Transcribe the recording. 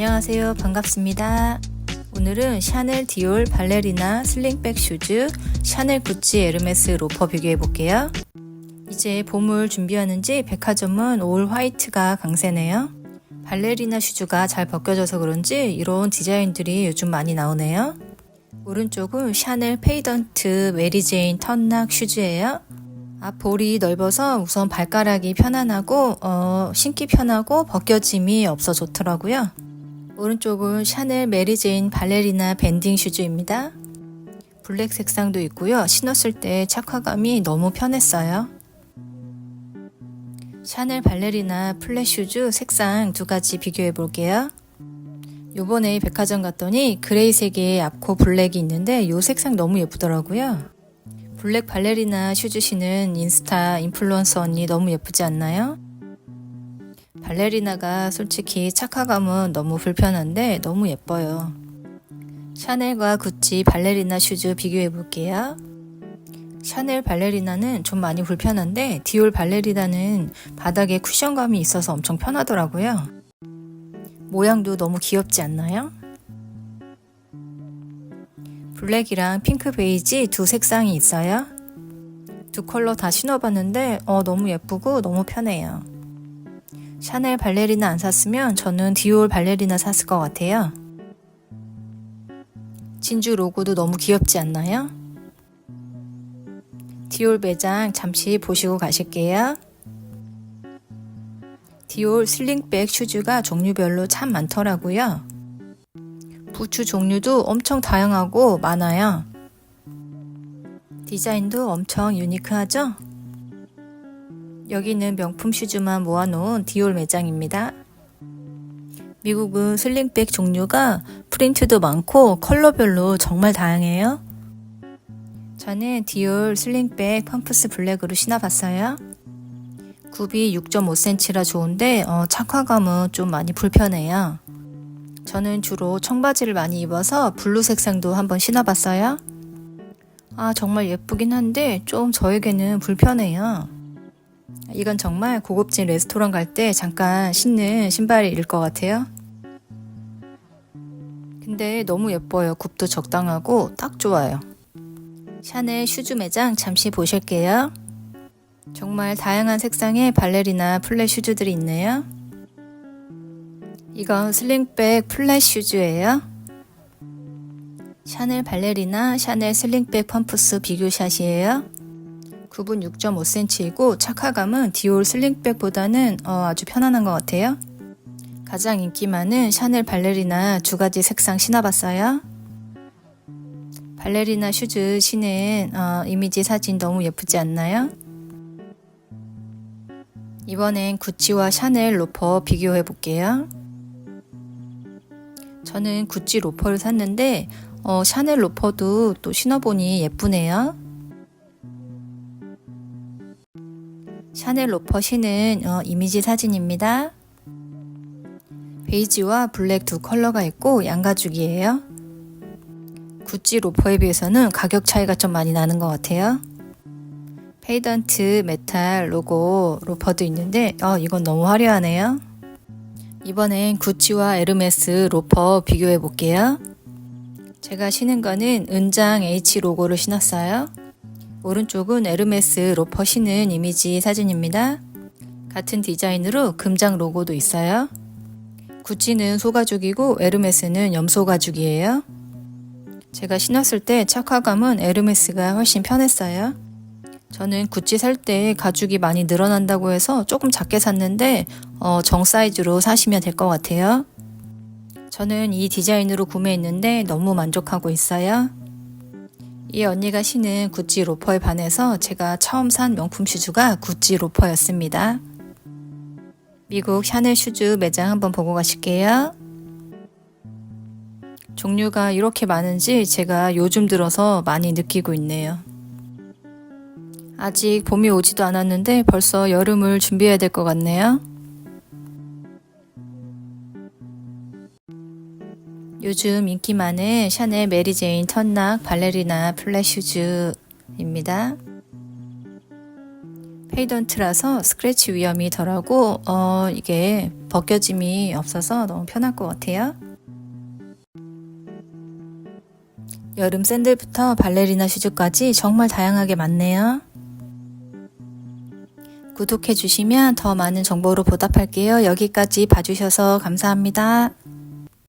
안녕하세요. 반갑습니다. 오늘은 샤넬 디올 발레리나 슬링백 슈즈, 샤넬 구찌 에르메스 로퍼 비교해 볼게요. 이제 봄을 준비하는지 백화점은 올 화이트가 강세네요. 발레리나 슈즈가 잘 벗겨져서 그런지 이런 디자인들이 요즘 많이 나오네요. 오른쪽은 샤넬 페이던트 메리제인 턴락 슈즈예요. 앞볼이 넓어서 우선 발가락이 편안하고 어, 신기 편하고 벗겨짐이 없어 좋더라고요. 오른쪽은 샤넬 메리제인 발레리나 밴딩 슈즈입니다. 블랙 색상도 있고요. 신었을 때 착화감이 너무 편했어요. 샤넬 발레리나 플랫 슈즈 색상 두 가지 비교해 볼게요. 요번에 백화점 갔더니 그레이색의 앞코 블랙이 있는데 이 색상 너무 예쁘더라고요. 블랙 발레리나 슈즈 신은 인스타 인플루언서 언니 너무 예쁘지 않나요? 발레리나가 솔직히 착화감은 너무 불편한데 너무 예뻐요. 샤넬과 구찌 발레리나 슈즈 비교해 볼게요. 샤넬 발레리나는 좀 많이 불편한데 디올 발레리나는 바닥에 쿠션감이 있어서 엄청 편하더라고요. 모양도 너무 귀엽지 않나요? 블랙이랑 핑크 베이지 두 색상이 있어요. 두 컬러 다 신어봤는데 어, 너무 예쁘고 너무 편해요. 샤넬 발레리나 안 샀으면 저는 디올 발레리나 샀을 것 같아요. 진주 로고도 너무 귀엽지 않나요? 디올 매장 잠시 보시고 가실게요. 디올 슬링백 슈즈가 종류별로 참 많더라고요. 부츠 종류도 엄청 다양하고 많아요. 디자인도 엄청 유니크하죠? 여기는 명품 슈즈만 모아놓은 디올 매장입니다. 미국은 슬링백 종류가 프린트도 많고 컬러별로 정말 다양해요. 저는 디올 슬링백 펌프스 블랙으로 신어봤어요. 굽이 6.5cm라 좋은데 어, 착화감은 좀 많이 불편해요. 저는 주로 청바지를 많이 입어서 블루 색상도 한번 신어봤어요. 아, 정말 예쁘긴 한데 좀 저에게는 불편해요. 이건 정말 고급진 레스토랑 갈 때 잠깐 신는 신발일 것 같아요. 근데 너무 예뻐요. 굽도 적당하고 딱 좋아요. 샤넬 슈즈 매장 잠시 보실게요. 정말 다양한 색상의 발레리나 플랫 슈즈들이 있네요. 이건 슬링백 플랫 슈즈예요. 샤넬 발레리나 샤넬 슬링백 펌프스 비교샷이에요. 굽은 6.5cm이고 착화감은 디올 슬링백보다는 어, 아주 편안한 것 같아요. 가장 인기 많은 샤넬 발레리나 두 가지 색상 신어봤어요. 발레리나 슈즈 신은 어, 이미지 사진 너무 예쁘지 않나요? 이번엔 구찌와 샤넬 로퍼 비교해 볼게요. 저는 구찌 로퍼를 샀는데 어, 샤넬 로퍼도 또 신어보니 예쁘네요. 샤넬 로퍼 신은 어, 이미지 사진입니다. 베이지와 블랙 두 컬러가 있고 양가죽이에요. 구찌 로퍼에 비해서는 가격 차이가 좀 많이 나는 것 같아요. 페이던트 메탈 로고 로퍼도 있는데 어, 이건 너무 화려하네요. 이번엔 구찌와 에르메스 로퍼 비교해 볼게요. 제가 신은 거는 은장 H 로고를 신었어요. 오른쪽은 에르메스 로퍼 신은 이미지 사진입니다. 같은 디자인으로 금장 로고도 있어요. 구찌는 소가죽이고 에르메스는 염소가죽이에요. 제가 신었을 때 착화감은 에르메스가 훨씬 편했어요. 저는 구찌 살 때 가죽이 많이 늘어난다고 해서 조금 작게 샀는데 어, 정 사이즈로 사시면 될 것 같아요. 저는 이 디자인으로 구매했는데 너무 만족하고 있어요. 이 언니가 신은 구찌 로퍼에 반해서 제가 처음 산 명품 슈즈가 구찌 로퍼였습니다. 미국 샤넬 슈즈 매장 한번 보고 가실게요. 종류가 이렇게 많은지 제가 요즘 들어서 많이 느끼고 있네요. 아직 봄이 오지도 않았는데 벌써 여름을 준비해야 될 것 같네요. 요즘 인기 많은 샤넬 메리제인 턴락 발레리나 플랫 슈즈입니다. 페이던트라서 스크래치 위험이 덜하고 어, 이게 벗겨짐이 없어서 너무 편할 것 같아요. 여름 샌들부터 발레리나 슈즈까지 정말 다양하게 많네요. 구독해 주시면 더 많은 정보로 보답할게요. 여기까지 봐주셔서 감사합니다.